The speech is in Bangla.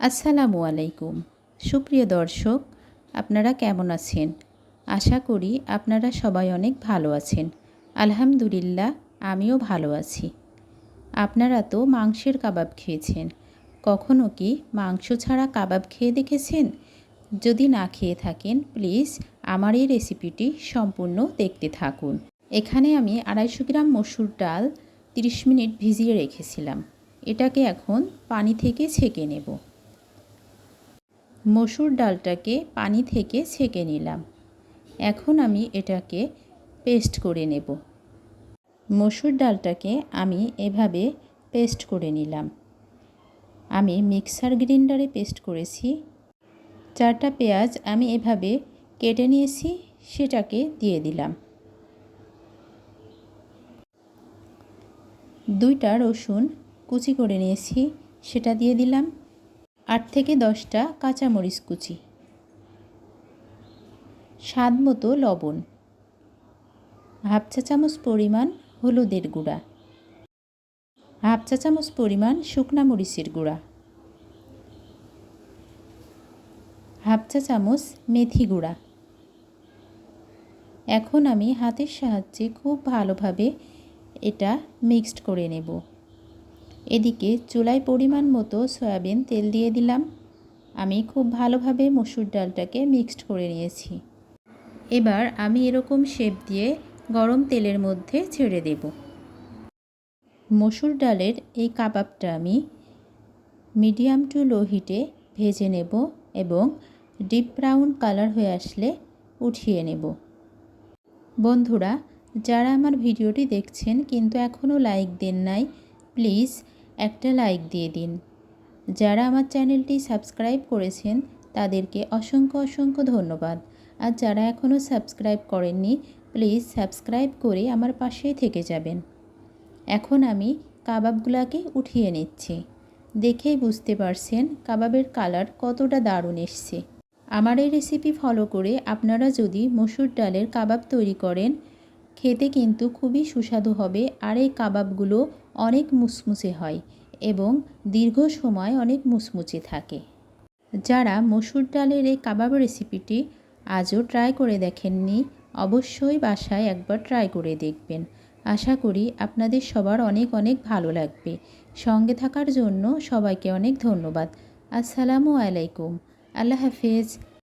আসসালামু আলাইকুম। সুপ্রিয় দর্শক, আপনারা কেমন আছেন? আশা করি আপনারা সবাই অনেক ভালো আছেন। আলহামদুলিল্লাহ, আমিও ভালো আছি। আপনারা তো মাংসের কাবাব খেয়েছেন। কখনো কি মাংস ছাড়া কাবাব খেয়ে দেখেছেন? যদি না খেয়ে থাকেন, প্লিজ আমার এই রেসিপিটি সম্পূর্ণ দেখতে থাকুন। এখানে আমি আড়াইশো গ্রাম মসুর ডাল 30 মিনিট ভিজিয়ে রেখেছিলাম। এটাকে এখন পানি থেকে ছেঁকে নেব। মসুর ডালটাকে পানি থেকে ছেঁকে নিলাম। এখন আমি এটাকে পেস্ট করে নেব। মসুর ডালটাকে আমি এভাবে পেস্ট করে নিলাম। আমি মিক্সার গ্রাইন্ডারে পেস্ট করেছি। চারটা পেঁয়াজ আমি এভাবে কেটে নিয়েছি, সেটাকে দিয়ে দিলাম। দুইটা রসুন কুচি করে নিয়েছি, সেটা দিয়ে দিলাম। আট থেকে দশটা কাঁচামরিচ কুচি। স্বাদ মতো লবণ। হাফ চা চামচ পরিমাণ হলুদের গুঁড়া। হাফ চা চামচ পরিমাণ শুকনা মরিচের গুঁড়া। হাফ চা চামচ মেথি গুঁড়া। এখন আমি হাতের সাহায্যে খুব ভালোভাবে এটা মিক্সড করে নেব। এদিকে চুলায় পরিমাণ মতো সয়াবিন তেল দিয়ে দিলাম। আমি খুব ভালোভাবে মসুর ডালটাকে মিক্সড করে নিয়েছি। এবার আমি এরকম শেপ দিয়ে গরম তেলের মধ্যে ছেড়ে দেব। মসুর ডালের এই কাবাবটা আমি মিডিয়াম টু লো হিটে ভেজে নেব এবং ডিপ ব্রাউন কালার হয়ে আসলে উঠিয়ে নেব। বন্ধুরা, যারা আমার ভিডিওটি দেখছেন কিন্তু এখনও লাইক দেন নাই, প্লিজ একটা লাইক দিয়ে দিন। যারা আমার চ্যানেলটি সাবস্ক্রাইব করেছেন, তাদেরকে অসংখ্য অসংখ্য ধন্যবাদ। আর যারা এখনও সাবস্ক্রাইব করেননি প্লিজ সাবস্ক্রাইব করে আমার পাশেই থেকে যাবেন। এখন আমি কাবাবগুলাকে উঠিয়ে নিচ্ছি। দেখেই বুঝতে পারছেন কাবাবের কালার কতটা দারুণ এসছে। আমার এই রেসিপি ফলো করে আপনারা যদি মসুর ডালের কাবাব তৈরি করেন খেতে কিন্তু খুবই সুস্বাদু হবে আর এই কাবাবগুলো অনেক মুসমুসে হয় এবং দীর্ঘ সময় অনেক মুচমুচে থাকে। যারা মসুর ডালের এই কাবাব রেসিপিটি আজও ট্রাই করে দেখেননি, অবশ্যই বাসায় একবার ট্রাই করে দেখবেন। আশা করি আপনাদের সবার অনেক অনেক ভালো লাগবে। সঙ্গে থাকার জন্য সবাইকে অনেক ধন্যবাদ। আসসালামু আলাইকুম। আল্লাহ হাফেজ।